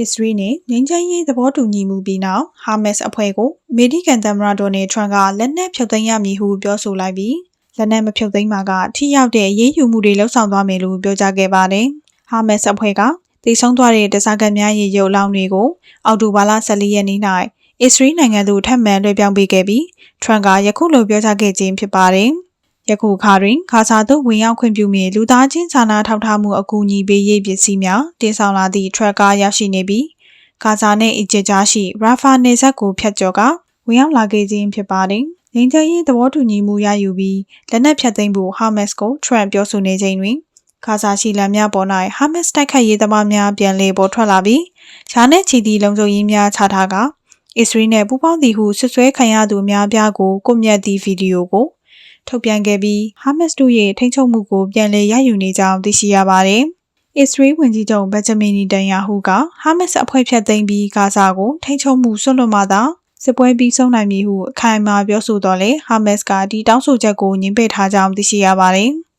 အစ္စရေးနဲ့ငြိမ်းချမ်းရေးသဘောတူညီမှုပြီးနောက်ဟာမတ်စ်အဖွဲ့ကိုအမေရိကန်သမ္မတဒေါ်နယ်ထရန့်ကလက်နက်ဖြုတ်သိမ်းရမည်ဟုပြောဆိုလိုက်ပြီးလက်နက်မဖြုတ်သိမ်းမှာကထိရောက်တဲ့အရေးယူမှုတွေလှုံ့ဆော်သွားမယ်လို့ပြောကြားခဲ့ပါတယ်။ဟာမတ်စ်အဖွဲ့ကတိတ်ဆုံးသွားတဲ့တစားကများရဲ့ရုပ်အလောင်းတွေကိုအော်တိုဘာလ14ရက်နေ့၌အစ္စရေးနိုင်ငံသို့ထပ်မံလွှဲပြောင်းပေးခဲ့ပြီးထရန့်ကယခုလိုပြောကြားခဲ့ခြင်းဖြစ်ပါတယ်။ ယခုအခါတွင်ခါစာသို့ဝင်ရောက်ခွင့်ပြုမည်လူသားချင်းစာနာထောက်ထားမှုအကူအညီပေးရေးပစ္စည်းများတင်ဆောင်လာသည့်ထရက်ကားရောက်ရှိနေပြီးဂါဇာနှင့်အီဂျစ်ကြားရှိရာဖာနယ်စပ်ကိုဖျက်ကျော်ကဝင်ရောက်လာခဲ့ခြင်းဖြစ်ပါတယ်။ငင်းချမ်းရေးသဘောတူညီမှုရယူပြီးလက်နက်ဖြတ်သိမ်းဖို့ဟာမတ်စ်ကိုထရန့်ပြောဆိုနေချိန်တွင်ဂါဇာရှိလမ်းများပေါ်၌ဟာမတ်စ်တိုက်ခိုက်ရေးသမားများပြန်လည်ပေါ်ထွက်လာပြီးဂျာနဲ့ချီတီလုံခြုံရေးများချထားကအစ္စရေးနှင့်ပူးပေါင်းသည်ဟုဆွဆွဲခံရသူအများပြားကိုကွပ်မျက်သည့်ဗီဒီယိုကို ထုတ်ပြန်ခဲ့ပြီးဟာမတ်စ်တို့ရဲ့ထိန်းချုပ်မှုကိုပြန်လည်ရယူနေကြောင်းသိရှိရပါတယ်။အစ္စရေးဝန်ကြီးချုပ်ဘက်ဂျမင်နီတန်ယာဟုကဟာမတ်စ်အဖွဲ့ဖြတ်သိမ်းပြီးဂါဇာကိုထိန်းချုပ်မှုဆွလွတ်မှသာစစ်ပွဲပြီးဆုံးနိုင်မည်ဟုအခိုင်အမာပြောဆိုတော့လေဟာမတ်စ်ကဒီတောင်းဆိုချက်ကိုညှင်းပယ်ထားကြောင်းသိရှိရပါတယ်။